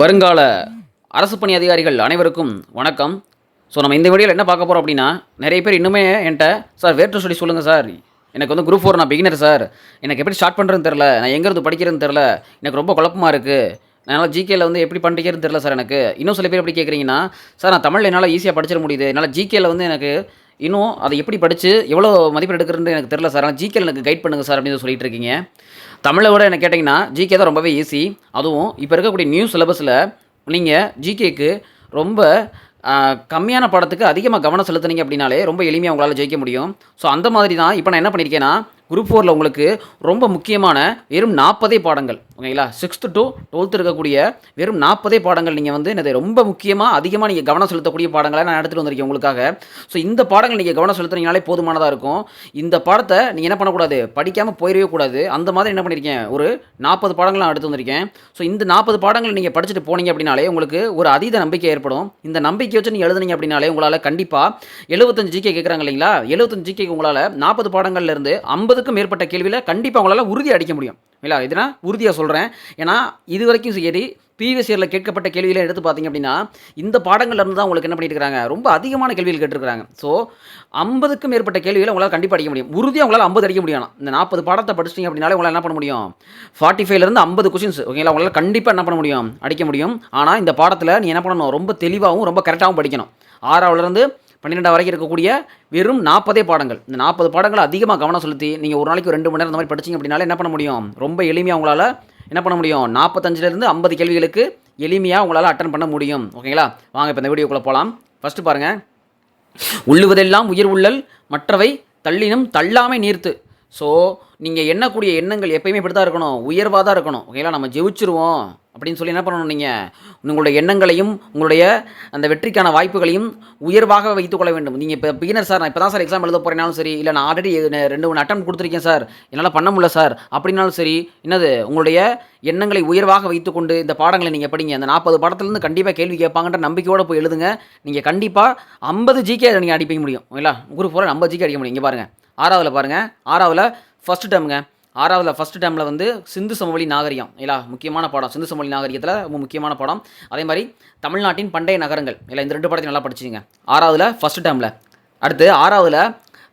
வருங்கால அரசு பணி அதிகாரிகள் அனைவருக்கும் வணக்கம். ஸோ நம்ம இந்த வீடியோவில் என்ன பார்க்க போகிறோம் அப்படின்னா நிறைய பேர் இன்னுமே என்கிட்ட சார் வேற்று ஸ்டடி சொல்லுங்கள் சார். எனக்கு வந்து குரூப் ஃபோர் நான் பிகினர் சார். எனக்கு எப்படி ஸ்டார்ட் பண்ணுறதுன்னு தெரில நான் எங்கேருந்து படிக்கிறதுன்னு தெரில எனக்கு ரொம்ப குழப்பமாக இருக்குது என்னால் ஜிகேயில் வந்து எப்படி பண்ணிக்கிறதுன்னு தெரில சார் எனக்கு. இன்னும் சில பேர் எப்படி கேட்குறீங்கன்னா சார் நான் தமிழில் என்னால் ஈஸியாக படிச்சிட முடியுது. என்னால் ஜிகேயில் வந்து எனக்கு இன்னும் அதை எப்படி படித்து எவ்வளோ மதிப்பெண் எடுக்கிறதுன்னு எனக்கு தெரில சார். ஆனால் ஜிகேல எனக்கு கைட் பண்ணுங்கள் சார் அப்படின்னு சொல்லிட்டு இருக்கீங்க. தமிழை விட என்ன கேட்டிங்கன்னா ஜிகே தான் ரொம்பவே ஈஸி அதுவும் இப்போ இருக்கக்கூடிய நியூ சிலபஸில் நீங்கள் ஜிகேக்கு ரொம்ப கம்மியான பாடத்துக்கு அதிகமாக கவனம் செலுத்துனீங்க அப்படின்னாலே ரொம்ப எளிமையாக உங்களால் ஜெயிக்க முடியும். ஸோ அந்த மாதிரி தான் இப்போ நான் என்ன பண்ணியிருக்கேன்னா குரூப் ஃபோரில் உங்களுக்கு ரொம்ப முக்கியமான வெறும் நாற்பதே பாடங்கள். ஓகேங்களா? சிக்ஸ்த்து டு டுவெல்த்து இருக்கக்கூடிய வெறும் நாற்பதே பாடங்கள் நீங்கள் வந்து என்னது ரொம்ப முக்கியமாக அதிகமாக நீங்கள் கவனம் செலுத்தக்கூடிய பாடங்களை நான் எடுத்துகிட்டு வந்திருக்கேன் உங்களுக்காக. ஸோ இந்த பாடங்கள் நீங்கள் கவனம் செலுத்துனீங்கனாலே போதுமானதாக இருக்கும். இந்த பாடத்தை நீங்கள் என்ன பண்ணக்கூடாது? படிக்காமல் போயிடவே கூடாது. அந்த மாதிரி என்ன பண்ணியிருக்கேன் ஒரு நாற்பது பாடங்கள் நான் எடுத்து வந்திருக்கேன். ஸோ இந்த நாற்பது பாடங்கள் நீங்கள் படிச்சுட்டு போனீங்க அப்படின்னாலே உங்களுக்கு ஒரு அதீத நம்பிக்கை ஏற்படும். இந்த நம்பிக்கை வச்சு நீங்கள் எழுதுனீங்க அப்படின்னாலே உங்களால் கண்டிப்பாக எழுபத்தஞ்சு ஜிகே கேட்குறாங்க இல்லைங்களா? எழுபத்தஞ்சு ஜிகேக்கு உங்களால் நாற்பது பாடங்கள்லேருந்து ஐம்பதுக்கும் மேற்பட்ட கேள்வியில் கண்டிப்பாக உங்களால் உறுதி அடிக்க முடியும். இல்லை இதுனா உறுதியாக சொல்கிறேன் ஏன்னா இது வரைக்கும் சரி ப்ரீவியஸ் இயரில் கேட்கப்பட்ட கேள்விகளை எடுத்து பார்த்தீங்க அப்படின்னா இந்த பாடங்கள்லேருந்து தான் உங்களுக்கு என்ன பண்ணிட்டுருக்காங்க ரொம்ப அதிகமான கேள்விகள் கேட்டிருக்காங்க. ஸோ ஐம்பதுக்கும் மேற்பட்ட கேள்விகளை உங்களால் கண்டிப்பாக அடிக்க முடியும். உறுதியாக உங்களால் ஐம்பது அடிக்க முடியும். இந்த நாற்பது பாடத்தை படிச்சிட்டிங்க அப்படின்னாலே உங்களால் என்ன பண்ண முடியும்? ஃபார்ட்டி ஃபைவ்லேருந்து ஐம்பது கொஷின்ஸ் ஓகேங்களா உங்களால் கண்டிப்பாக என்ன பண்ண முடியும்? அடிக்க முடியும். ஆனால் இந்த பாடத்தில் நீ என்ன பண்ணணும்? ரொம்ப தெளிவாகவும் ரொம்ப கரெக்டாகவும் படிக்கணும். ஆறாவதுலேருந்து பன்னிரெண்டாவது வரைக்கும் இருக்கக்கூடிய வெறும் நாற்பதே பாடங்கள். இந்த நாற்பது பாடங்களை அதிகமாக கவனம் செலுத்தி நீங்கள் ஒரு நாளைக்கு ஒரு ரெண்டு மணி நேரம் இந்த மாதிரி படிச்சீங்க அப்படின்னால என்ன பண்ண முடியும்? ரொம்ப எளிமையாக உங்களால் என்ன பண்ண முடியும்? நாற்பத்தஞ்சிலேருந்து ஐம்பது கேள்விகளுக்கு எளிமையாக உங்களால் அட்டன் பண்ண முடியும். ஓகேங்களா வாங்க இப்போ இந்த வீடியோக்குள்ளே போகலாம் ஃபஸ்ட்டு பாருங்கள் உள்ளுவதெல்லாம் உயிர் உள்ளல் மற்றவை தள்ளினும் தள்ளாமை நீர்த்து. ஸோ நீங்கள் எண்ணக்கூடிய எண்ணங்கள் எப்பயுமே இப்படி தான் இருக்கணும். உயர்வாக தான் இருக்கணும் ஓகேங்களா நம்ம ஜெயிச்சிருவோம். அப்படின்னு சொல்லி என்ன பண்ணணும் நீங்கள் உங்களுடைய எண்ணங்களையும் உங்களுடைய அந்த வெற்றிக்கான வாய்ப்புகளையும் உயர்வாக வைத்துக்கொள்ள வேண்டும். நீங்கள் இப்போ பிகினர் சார் நான் இப்போ தான் சார் எக்ஸாம் எழுத போகிறேனாலும் சரி இல்லை நான் ஆல்ரெடி ரெண்டு மூணு அட்டம் கொடுத்துருக்கேன் சார் என்னால் பண்ண முடியல சார் அப்படின்னாலும் சரி என்னது உங்களுடைய எண்ணங்களை உயர்வாக வைத்துக்கொண்டு இந்த பாடங்களை நீங்கள் படிங்க. அந்த நாற்பது பாடத்துலேருந்து கண்டிப்பாக கேள்வி கேட்பாங்கன்ற நம்பிக்கையோடு போய் எழுதுங்க. நீங்கள் கண்டிப்பாக ஐம்பது ஜிகே நீங்கள் அடிப்பிக்க முடியும். ஓகேங்களா? குரூப் ஃபோர் ஐம்பது ஜிகே அடிக்க முடியும். இங்கே பாருங்கள் ஆறாவதில் பாருங்கள் ஆறாவதில் ஃபஸ்ட்டு டேமுங்க ஆறாவதுல ஃபஸ்ட் டைமில் வந்து சிந்து சமவெளி நாகரிகம். இல்லா முக்கியமான பாடம். சிந்து சமவெளி நாகரிகத்தில் ரொம்ப முக்கியமான பாடம். அதே மாதிரி தமிழ்நாட்டின் பண்டைய நகரங்கள். இல்லை இந்த ரெண்டு பாடத்தையும் நல்லா படிச்சிங்க ஆறாவதுல ஃபஸ்ட் டைமில் அடுத்து ஆறாவதுல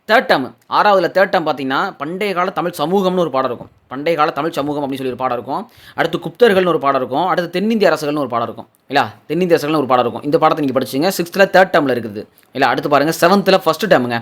தேர்ட் டைம் ஆறாவதுல தேர்ட் டைம் பார்த்தீங்கன்னா பண்டைய கால தமிழ் சமூகம்னு ஒரு பாடம் இருக்கும். பண்டைய கால தமிழ் சமூகம் அப்படின்னு சொல்லி ஒரு பாடம் இருக்கும். அடுத்து குப்தர்கள்னு ஒரு பாடம் இருக்கும். அடுத்து தென்னிந்திய அரசுகள்னு ஒரு பாடம் இருக்கும். இல்ல தென்னிந்திய அரசுகள்னு ஒரு பாடம் இருக்கும். இந்த பாடத்தை நீங்கள் படிச்சிங்க சிக்ஸ்த்தில் தேர்ட் டைமில் இருக்குது. இல்லை அடுத்து பாருங்கள் செவன்த்தில் ஃபஸ்ட் டைமுங்க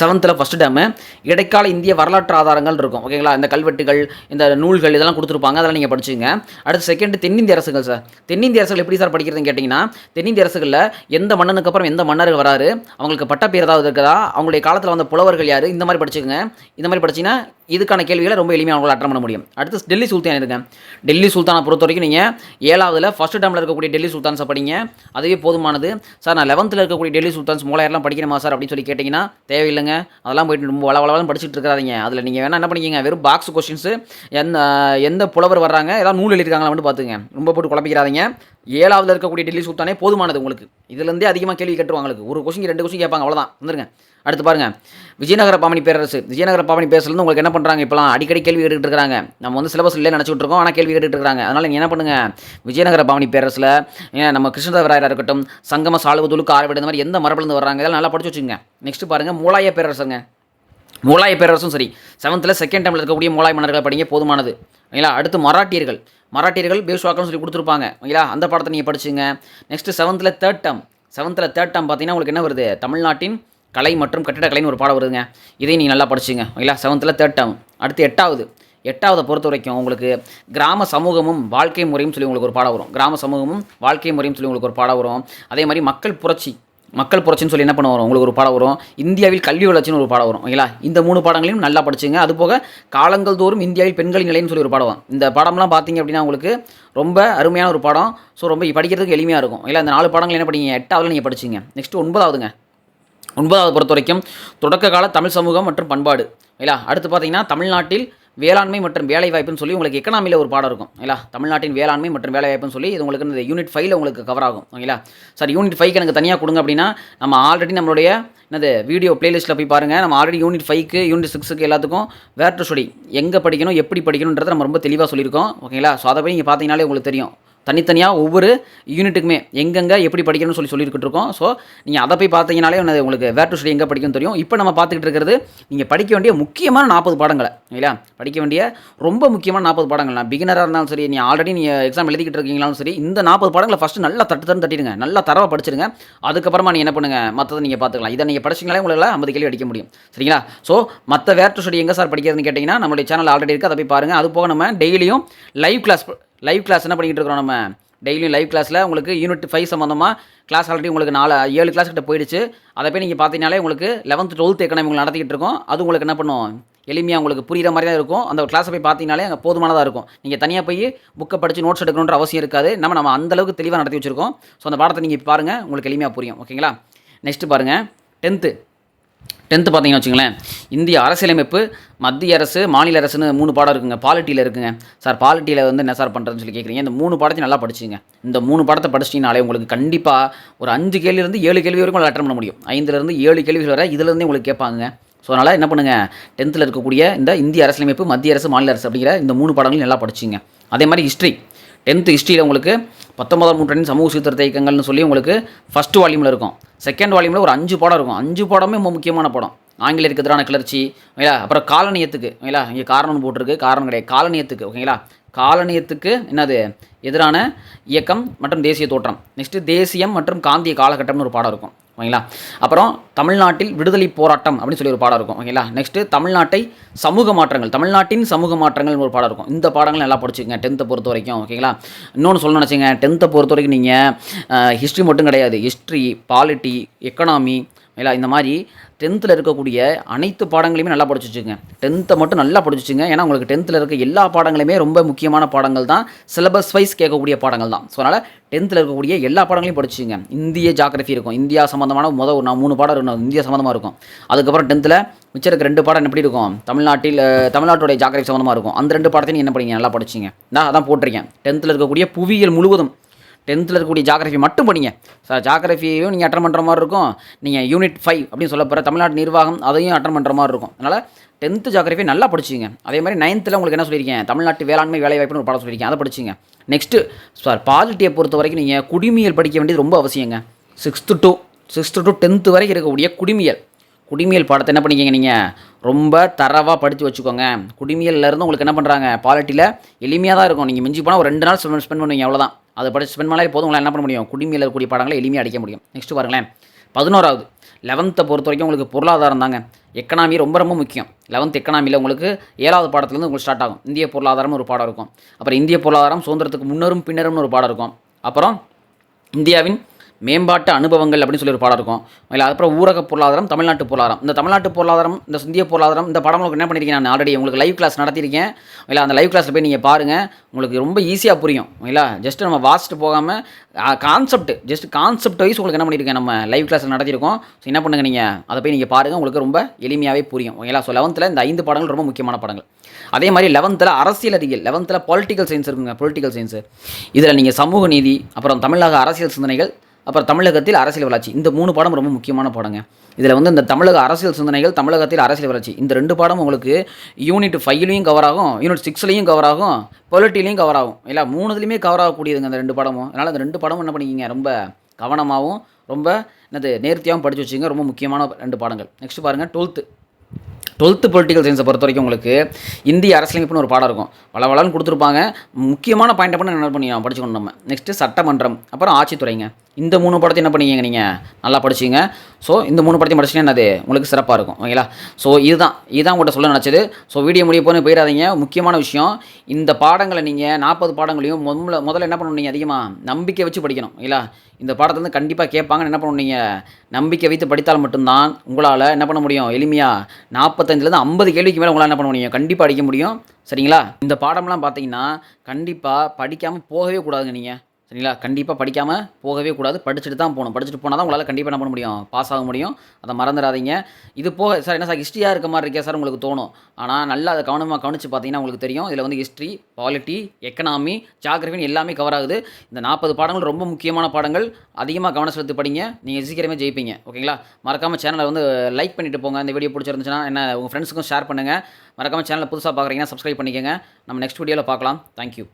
செவன்த்தில் ஃபஸ்ட்டு டேமு இடைக்கால இந்திய வரலாற்று ஆதாரங்கள் இருக்கும். ஓகேங்களா இந்த கல்வெட்டுகள் இந்த நூல்கள் இதெல்லாம் கொடுத்துருப்பாங்க. அதெல்லாம் நீங்கள் படிச்சுங்க அடுத்து செகண்ட் தென்னிந்திய அரசுகள் சார் தென்னிந்திய அரசுகள் எப்படி சார் படிக்கிறதுன்னு கேட்டிங்கன்னா தென்னிந்திய அரசுகளில் எந்த மன்னனுக்கு அப்புறம் எந்த மன்னர் வராரு? அவங்களுக்கு பட்டப்பேர் ஏதாவது இருக்குதா? அவங்களுடைய காலத்தில் வந்த புலவர்கள் யார்? இந்த மாதிரி படிச்சுக்கோங்க. இந்த மாதிரி படிச்சிங்கன்னா இதுக்கான கேள்விகளை ரொம்ப எளிமையாக அவங்களால் அட்டன் பண்ண முடியும். அடுத்து டெல்லி சுல்தான் இருங்க. டெல்லி சுல்தானை பொறுத்த வரைக்கும் நீங்கள் ஏழாவதில் ஃபஸ்ட் டேமில் இருக்கக்கூடிய டெல்லி சுல்தான்ஸை படிங்க. அதுவே போதுமானது. சார் நான் லெவன்த்தில் இருக்கக்கூடிய டெல்லி சுல்தான்ஸ் மூலாயிரம்லாம் படிக்கணுமா சார் அப்படின்னு சொல்லி கேட்டிங்கன்னா தேவையில்லை தேவையில்லைங்க அதெல்லாம் போயிட்டு ரொம்ப வள வளவளம் படிச்சுட்டு இருக்காதீங்க. அதில் நீங்கள் வேணால் என்ன பண்ணிக்கிங்க? வெறும் பாக்ஸ் கொஷின்ஸு எந்த எந்த புலவர் வர்றாங்க ஏதாவது நூல் எழுதிருக்காங்களா மட்டும் பார்த்துங்க ரொம்ப போட்டு குழப்பிக்கிறாதீங்க ஏழாவதுல இருக்கக்கூடிய டெல்லி சுல்தானே போதுமானது உங்களுக்கு. இதுலேருந்தே அதிகமாக கேள்வி கேட்டுருவாங்க ஒரு கொஸ்டின் ரெண்டு கொஸ்டின் கேட்பாங்க அவ்வளோதான் வந்துருங்க. அடுத்து பாருங்க. விஜயநகர பாமணி பேரரசு. விஜயநகர பாமணி பேரரசுலேருந்து உங்களுக்கு என்ன பண்ணுறாங்க இப்போலாம் அடிக்கடி கேள்வி கேட்டுட்டு இருக்காங்க. நம்ம வந்து சிலபஸ் இல்லையே நினச்சிட்டு இருக்கோம். ஆனால் கேள்வி கேட்டுட்டு இருக்காங்க. அதனால் நீங்கள் என்ன பண்ணுங்கள் விஜயநகர பாமணி பேரரசில் நம்ம கிருஷ்ணதேவராயராக இருக்கட்டும் சங்கம சாலுவதுலுக்கு ஆரவிட இந்த மாதிரி எந்த மரபுலேருந்து வர்றாங்க? இதெல்லாம் நல்லா படிச்சு வச்சுங்க நெக்ஸ்ட் பாருங்கள் மூலாய பேரரசுங்க. மூலாய பேரரசும் சரி. செவன்த்தில் செகண்ட் டைமில் இருக்கக்கூடிய மூலாய மன்னர்கள் படிங்க போதுமானது. ஓகேங்களா அடுத்து மராட்டியர்கள். மராட்டியர்கள் பேஷ்வாக்கள்னு சொல்லி கொடுத்துருப்பாங்க. ஓகேங்களா அந்த பாடத்தை நீங்கள் படிச்சுங்க. நெக்ஸ்ட்டு செவன்த்தில் தேர்ட் டேம் செவன்த்தில் தேர்ட் டேம் பார்த்தீங்கன்னா உங்களுக்கு என்ன வருது? தமிழ்நாட்டின் கலை மற்றும் கட்டிடக்கலைன்னு ஒரு பாடம் வருதுங்க. இதையும் நீங்கள் நல்லா படிச்சுங்க. ஓகேங்களா செவன்த்தில் தேர்ட் டேம் அடுத்து எட்டாவது. எட்டாவதை பொறுத்த வரைக்கும் உங்களுக்கு கிராம சமூகமும் வாழ்க்கை முறையும் சொல்லி உங்களுக்கு ஒரு பாடம் வரும். கிராம சமூகமும் வாழ்க்கை முறையும் சொல்லி உங்களுக்கு ஒரு பாடம் வரும். அதே மாதிரி மக்கள் புரட்சி. மக்கள் புரட்சின்னு சொல்லி என்ன பண்ண வரும் உங்களுக்கு ஒரு பாடம் வரும். இந்தியாவில் கல்வி வளர்ச்சின்னு ஒரு பாடம் வரும். ஓகேங்களா? இந்த மூணு பாடங்களையும் நல்லா படிச்சுங்க. அது போக காலங்கள் தோறும் இந்தியாவில் பெண்களின் நிலைன்னு சொல்லி ஒரு பாடம் இந்த பாடம்லாம் பார்த்தீங்க அப்படின்னா உங்களுக்கு ரொம்ப அருமையான ஒரு பாடம். ஸோ ரொம்ப படிக்கிறதுக்கு எளிமையாக இருக்கும். இல்லை இந்த நாலு பாடங்கள் என்ன படிங்க? எட்டாவது நீங்கள் படிச்சிங்க. நெக்ஸ்ட் ஒன்பதாவதுங்க. ஒன்பதாவது பொறுத்த வரைக்கும் தொடக்க கால தமிழ் சமூகம் மற்றும் பண்பாடு. இல்லா அடுத்து பார்த்தீங்கன்னா தமிழ்நாட்டில் வேளாண்மை மற்றும் வேலைவாய்ப்புன்னு சொல்லி உங்களுக்கு எக்கனாமியில் ஒரு பாடம் இருக்கும். இல்லா தமிழ்நாட்டின் வேளாண்மை மற்றும் வேலைவாய்ப்புன்னு சொல்லி இது உங்களுக்கு இந்த யூனிட் ஃபைவ்ல உங்களுக்கு கவர் ஆகும். ஓகேங்களா? சார் யூனிட் ஃபைவ்க்கு எனக்கு தனியாக கொடுங்க அப்படின்னா நம்ம ஆல்ரெடி நம்மளுடைய என்னது வீடியோ பிளேலிஸ்ட்டில் போய் பாருங்கள் நம்ம ஆல்ரெடி யூனிட் ஃபைவ்க்கு யூனிட் சிக்ஸுக்கு எல்லாத்துக்கும் வேர் டு ஸ்டடி எங்கே படிக்கணும் எப்படி படிக்கணுன்றதை நம்ம ரொம்ப தெளிவாக சொல்லியிருக்கோம். ஓகேங்களா? ஸோ அதை போய் நீங்கள் பார்த்தீங்கனாலே உங்களுக்கு தெரியும். தனித்தனியாக ஒவ்வொரு யூனிட்டுக்குமே எங்கெங்கே எப்படி படிக்கணும்னு சொல்லி சொல்லியிருக்கிட்டு இருக்கோம் ஸோ நீங்கள் அதை போய் பார்த்தீங்கனாலே உங்களுக்கு வேர் டு ஸ்டடி எங்கே படிக்கணும்னு தெரியும். இப்போ நம்ம பார்த்துக்கிட்டு இருக்கிறது நீங்கள் படிக்க வேண்டிய முக்கியமான நாற்பது பாடங்களை இல்லையா? படிக்க வேண்டிய ரொம்ப முக்கியமான நாற்பது பாடங்கள். நான் பிகினராக இருந்தாலும் சரி நீ ஆல்ரெடி நீங்கள் எக்ஸாம் எழுதிக்கிட்டு இருக்கீங்களாலும் சரி இந்த நாற்பது பாடங்களை ஃபஸ்ட்டு நல்லா தட்டு தட்டு தட்டிடுங்க. நல்லா தரவாக படிச்சிருங்க. அதுக்கப்புறமா நீங்கள் என்ன பண்ணுங்கள் மற்றதை நீங்கள் பார்த்துக்கலாம். இதை நீங்கள் படிச்சிங்கனாலே உங்களால் ஐம்பது கேள்வி அடிக்க முடியும். சரிங்களா? ஸோ மற்ற வேர் டு ஸ்டடி எங்கே சார் படிக்கிறதுன்னு கேட்டிங்கன்னா நம்மளுடைய சேனல் ஆல்ரெடி இருக்குது அதை போய் பாருங்கள் அது போக நம்ம டெய்லியும் லைவ் கிளாஸ் லைவ் கிளாஸ் என்ன பண்ணிக்கிட்டு இருக்கிறோம் நம்ம? டெய்லியும் லைவ் கிளாஸில் உங்களுக்கு யூனிட் ஃபைவ் சம்மந்தமாக கிளாஸ் ஆல்ரெடி உங்களுக்கு நாலு ஏழு கிளாஸ் கிட்ட போயிடுச்சு. அதை போய் நீங்கள் பார்த்தீங்கனாலே உங்களுக்கு லெவன்த் டுவெல்த் எக்கனாமி உங்களுக்கு நடத்திக்கிட்டு இருக்கோம். அது உங்களுக்கு என்ன பண்ணும்? எளிமையாக உங்களுக்கு புரிகிற மாதிரி தான் இருக்கும். அந்த கிளாஸை போய் பார்த்தீங்கனாலே அங்கே போதுமானதாக இருக்கும். நீங்கள் தனியாக போய் புக்கை படித்து நோட்ஸ் எடுக்கணுன்ற அவசியம் இருக்காது. நம்ம நம்ம அந்தளவுக்கு தெளிவாக நடத்தி வச்சுருக்கோம். ஸோ அந்த பாடத்தை நீங்கள் பாருங்கள் உங்களுக்கு எளிமையாக புரியும். ஓகேங்களா நெக்ஸ்ட்டு பாருங்கள் டென்த்து டென்த்து பார்த்தீங்கன்னு வச்சுங்களேன் இந்திய அரசியலமைப்பு மத்திய அரசு மாநில அரசுன்னு மூணு பாடம் இருக்குங்க. பாலிட்டியில் இருக்குங்க. சார் பாலிட்டியில் வந்து என்ன சார் பண்ணுறதுன்னு சொல்லி கேட்குறீங்க இந்த மூணு பாடத்தையும் நல்லா படிச்சுங்க இந்த மூணு பாடத்தை படிச்சிட்டிங்கனாலே உங்களுக்கு கண்டிப்பாக ஒரு அஞ்சு கேள்வியிலேருந்து ஏழு கேள்வி வரைக்கும் உங்களை அட்டன் பண்ண முடியும். ஐந்துலேருந்து ஏழு கேள்விகள் வரை இதுலேருந்தே உங்களுக்கு கேட்பாங்க ஸோ அதனால் என்ன பண்ணுங்கள் டென்த்தில் இருக்கக்கூடிய இந்த இந்திய அரசியலமைப்பு மத்திய அரசு மாநில அரசு அப்படிங்கிற இந்த மூணு பாடங்களையும் நல்லா படிச்சிங்க. அதே மாதிரி ஹிஸ்ட்ரி டென்த்து ஹிஸ்ட்ரியில் உங்களுக்கு பத்தொன்பதாம் நூற்றாண்டின் சமூக சீர்திருத்த இயக்கங்கள்னு சொல்லி உங்களுக்கு ஃபஸ்ட்டு வால்யூமில் இருக்கும். செகண்ட் வால்யூமில் ஒரு அஞ்சு படம் இருக்கும். அஞ்சு படமே ரொம்ப முக்கியமான படம். ஆங்கிலேயருக்கு எதிரான கிளர்ச்சி ஓகேங்களா? அப்புறம் காலனியத்துக்கு ஓகேங்களா? இங்கே காரணம்னு போட்டிருக்கு. காரணம் கிடையாது. காலனியத்துக்கு ஓகேங்களா? காலனியத்துக்கு என்னது? எதிரான இயக்கம் மற்றும் தேசிய தோற்றம். நெக்ஸ்ட்டு தேசியம் மற்றும் காந்திய காலகட்டம்னு ஒரு பாடம் இருக்கும். ஓகேங்களா? அப்புறம் தமிழ்நாட்டில் விடுதலை போராட்டம் அப்படின்னு சொல்லி ஒரு பாடம் இருக்கும் ஓகேங்களா? நெக்ஸ்ட்டு தமிழ்நாட்டை சமூக மாற்றங்கள் தமிழ்நாட்டின் சமூக மாற்றங்கள் ஒரு பாடம் இருக்கும். இந்த பாடங்கள் நல்லா படிச்சுங்க டென்த்தை பொறுத்த வரைக்கும் ஓகேங்களா? இன்னொன்று சொல்லணும்னு நினச்சிங்க டென்த்தை பொறுத்த வரைக்கும் நீங்கள் ஹிஸ்ட்ரி மட்டும் கிடையாது. ஹிஸ்ட்ரி பாலிட்டி எக்கனாமி இல்லை இந்த மாதிரி டென்த்தில் இருக்கக்கூடிய அனைத்து பாடங்களையுமே நல்லா படிச்சு வச்சுங்க டென்த்தை மட்டும் நல்லா படிச்சு வச்சுங்க ஏன்னா உங்களுக்கு டென்த்தில் இருக்க எல்லா பாடங்களுமே ரொம்ப முக்கியமான பாடங்கள் தான். சிலபஸ் வைஸ் கேட்கக்கூடிய பாடங்கள் தான். ஸோ அதனால் டென்த்தில் இருக்கக்கூடிய எல்லா பாடங்களையும் படிச்சுங்க இந்திய ஜாகிரஃபி இருக்கும். இந்தியா சம்மந்தமான முதல் நான் மூணு பாடம் இருக்கும் இந்தியா சம்மந்தமாக இருக்கும். அதுக்கப்புறம் டென்த்தில் மிச்சம் இருக்க ரெண்டு பாடம் எப்படி இருக்கும்? தமிழ்நாட்டில் தமிழ்நாட்டுடைய ஜாகிரஃபி சம்மந்தமாக இருக்கும். அந்த ரெண்டு பாடத்தையும் என்ன படிங்க நல்லா படிச்சிங்க நான் அதான் போட்டிருக்கேன். டென்த்தில் இருக்கக்கூடிய புவியியல் முழுவதும் டென்த்தில் இருக்கக்கூடிய ஜாகிரஃபி மட்டும் படிங்க. சார் ஜாகிரஃபியையும் நீங்கள் அட்டன் பண்ணுற மாதிரி இருக்கும். நீங்கள் யூனிட் ஃபைவ் அப்படின்னு சொல்ல போகிற தமிழ்நாடு நிர்வாகம் அதையும் அட்டன் பண்ணுற மாதிரி இருக்கும். அதனால் டென்த்து ஜாகிரஃபி நல்லா படிச்சிங்க அதே மாதிரி நைன்த்தில் உங்களுக்கு என்ன சொல்லியிருக்கேன்? தமிழ்நாட்டு வேளாண்மை வேலைவாய்ப்புன்னு ஒரு பாடம் சொல்லியிருக்கேன். அதை படிச்சிங்க நெக்ஸ்ட்டு சார் பாலிட்டியை பொறுத்த வரைக்கும் நீங்கள் குடிமியல் படிக்க வேண்டியது ரொம்ப அவசியங்க. Sixth to sixth to tenth வரைக்கும் இருக்கக்கூடிய குடிமியல் குடிமியல் பாடத்தை என்ன பண்ணிக்கிங்க நீங்கள் ரொம்ப தரவாக படித்து வச்சுக்கோங்க. குடிமியல்ல இருந்து உங்களுக்கு என்ன பண்ணுறாங்க பாலிட்டியில் எளிமையாக தான் இருக்கும். நீங்கள் மிஞ்சி போனால் ஒரு ரெண்டு நாள் ஸ்பெண்ட் பண்ணுவீங்க அவ்வளோதான் அதை படிச்சு ஸ்பெண்ட் பண்ணாலே போதும். உங்களை என்ன பண்ண முடியும்? குடிமையில் இருக்கக்கூடிய பாடங்களை எளிமையாக அடிக்க முடியும். நெக்ஸ்ட் பாருங்களேன். பதினோராவது லெவன்த்தை பொறுத்த வரைக்கும் உங்களுக்கு பொருளாதாரம் தாங்க. எக்கனாமி ரொம்ப ரொம்ப முக்கியம். லெவன்த் எக்கனாமியில் உங்களுக்கு ஏழாவது பாடத்துலேருந்து உங்களுக்கு ஸ்டார்ட் ஆகும். இந்திய பொருளாதாரம்னு ஒரு பாடம் இருக்கும். அப்புறம் இந்திய பொருளாதாரம் சுதந்திரத்துக்கு முன்னரும் பின்னரும்னு ஒரு பாடம் இருக்கும். அப்புறம் இந்தியாவின் மேம்பாட்டு அனுபவங்கள் அப்படின்னு சொல்லி ஒரு பாடம் இருக்கும். இல்லை அப்புறம் ஊரக பொருளாதாரம் தமிழ்நாட்டு பொருளாதாரம். இந்த தமிழ்நாட்டு பொருளாதாரம் இந்த இந்திய பொருளாதாரம் இந்த படம் உங்களுக்கு என்ன பண்ணியிருக்கேன் நான் ஆல்ரெடி உங்களுக்கு லைவ் கிளாஸ் நடத்தியிருக்கேன். இல்லை அந்த லைவ் கிளாஸில் போய் நீங்கள் பாருங்கள் உங்களுக்கு ரொம்ப ஈஸியாக புரியும். இல்லை ஜஸ்ட் நம்ம வாசிட்டு போகாமல் கான்செப்ட் ஜஸ்ட் கான்செப்ட் வைஸ் உங்களுக்கு என்ன பண்ணியிருக்கேன்? நம்ம லைவ் கிளாஸில் நடத்தியிருக்கோம். ஸோ என்ன பண்ணுங்கள் நீங்கள் அதை போய் நீங்கள் பாருங்கள் உங்களுக்கு ரொம்ப எளிமையாகவே புரியும். ஓகேங்களா ஸோ லெவன்த்தில் இந்த ஐந்து பாடங்கள் ரொம்ப முக்கியமான பாடங்கள் அதே மாதிரி லெவன்த்தில் அரசியல் அறிவியல் லெவன்த்தில் பொலிட்டிக்கல் சயின்ஸ் இருக்குங்க பொலிட்டிக்கல் சயின்ஸு இதில் நீங்கள் சமூக நீதி அப்புறம் தமிழக அரசியல் சிந்தனைகள் அப்புறம் தமிழகத்தில் அரசியல் வளர்ச்சி. இந்த மூணு பாடம் ரொம்ப முக்கியமான பாடங்க. இதில் வந்து இந்த தமிழக அரசியல் சிந்தனைகள் தமிழகத்தில் அரசியல் வளர்ச்சி. இந்த ரெண்டு பாடம் உங்களுக்கு யூனிட் ஃபைவ்லையும் கவர் ஆகும் யூனிட் சிக்ஸ்லையும் கவர் ஆகும் பொலிட்டிலையும் கவர் ஆகும். இல்லை மூணுதுலையுமே கவர் ஆகக்கூடியதுங்க அந்த ரெண்டு பாடமும். அதனால் அந்த ரெண்டு பாடமும் என்ன பண்ணிக்கிங்க? ரொம்ப கவனமாகவும் ரொம்ப என்னது நேர்த்தியாகவும் படித்து வச்சுங்க ரொம்ப முக்கியமான ரெண்டு பாடங்கள். நெக்ஸ்ட் பாருங்கள் டுவெல்த்து டுவெல்த்து பொலிட்டிக்கல் சயின்ஸை பொறுத்த வரைக்கும் உங்களுக்கு இந்திய அரசியலமைப்புன்னு ஒரு பாடம் இருக்கும். வள வளன்னு கொடுத்துருப்பாங்க. முக்கியமான பாயிண்ட் பண்ண என்ன பண்ணி படிச்சுக்கணும் நம்ம. நெக்ஸ்ட்டு சட்டமன்றம் அப்புறம் ஆட்சித்துறைங்க. இந்த மூணு படத்தையும் என்ன பண்ணீங்க நீங்கள் நல்லா படிச்சிங்க. ஸோ இந்த மூணு படத்தையும் படிச்சிங்கன்னா என்னது? உங்களுக்கு சிறப்பாக இருக்கும். ஓகேங்களா ஸோ இதுதான். இதுதான் உங்கள்கிட்ட சொல்ல நினச்சது. ஸோ வீடியோ முடிய போன போயிடாதீங்க. முக்கியமான விஷயம் இந்த பாடங்களை நீங்கள் நாற்பது பாடங்களையும் முதல்ல முதல்ல என்ன பண்ணணும் நீங்கள் அதிகமாக நம்பிக்கை வச்சு படிக்கணும். ஓகேங்களா இந்த பாடத்தை வந்து கண்டிப்பாக கேட்பாங்கன்னு என்ன பண்ணணும் நீங்கள் நம்பிக்கை வைத்து படித்தால் மட்டும்தான் உங்களால் என்ன பண்ண முடியும்? எளிமையாக நாற்பத்தஞ்சிலேருந்து ஐம்பது கேள்விக்கு மேலே உங்களால் என்ன பண்ண முடியும்? கண்டிப்பாக அடிக்க முடியும். சரிங்களா? இந்த பாடம்லாம் பார்த்தீங்கன்னா கண்டிப்பாக படிக்காமல் போகவே கூடாதுங்க நீங்கள் சரிங்களா? கண்டிப்பாக படிக்காமல் போகவே கூடாது. படிச்சுட்டு தான் போகணும். படிச்சுட்டு போனால் தான் உங்களால் கண்டிப்பாக என்ன பண்ண முடியும்? பாஸ் ஆக முடியும். அதை மறந்துடாதீங்க. இது போக சார் என்ன சார் ஹிஸ்ட்ரியாக இருக்க மாதிரி இருக்கே சார் உங்களுக்கு தோணும். ஆனால் நல்லா அதை கவனமாக கவனித்து பார்த்தீங்கன்னா உங்களுக்கு தெரியும். இதில் வந்து ஹிஸ்ட்ரி பாலிட்டி எக்கனாமி ஜாகிரபின்னு எல்லாமே கவர் ஆகுது. இந்த நாற்பது பாடங்கள் ரொம்ப முக்கியமான பாடங்கள். அதிகமாக கவனம் செலுத்தி படிங்க. நீங்கள் சீக்கிரமே ஜெயிப்பீங்க. ஓகேங்களா? மறக்காமல் சேனலை வந்து லைக் பண்ணிட்டு போங்க. இந்த வீடியோ பிடிச்சிருந்துச்சுன்னா என்ன உங்கள் ஃப்ரெண்ட்ஸுக்கும் ஷேர் பண்ணுங்கள் மறக்காமல் சேனலை புதுசாக பார்க்குறீங்கன்னா சப்ஸ்கிரைப் பண்ணிக்கோங்க. நம்ம நெக்ஸ்ட் வீடியோவில் பார்க்கலாம். தேங்க்யூ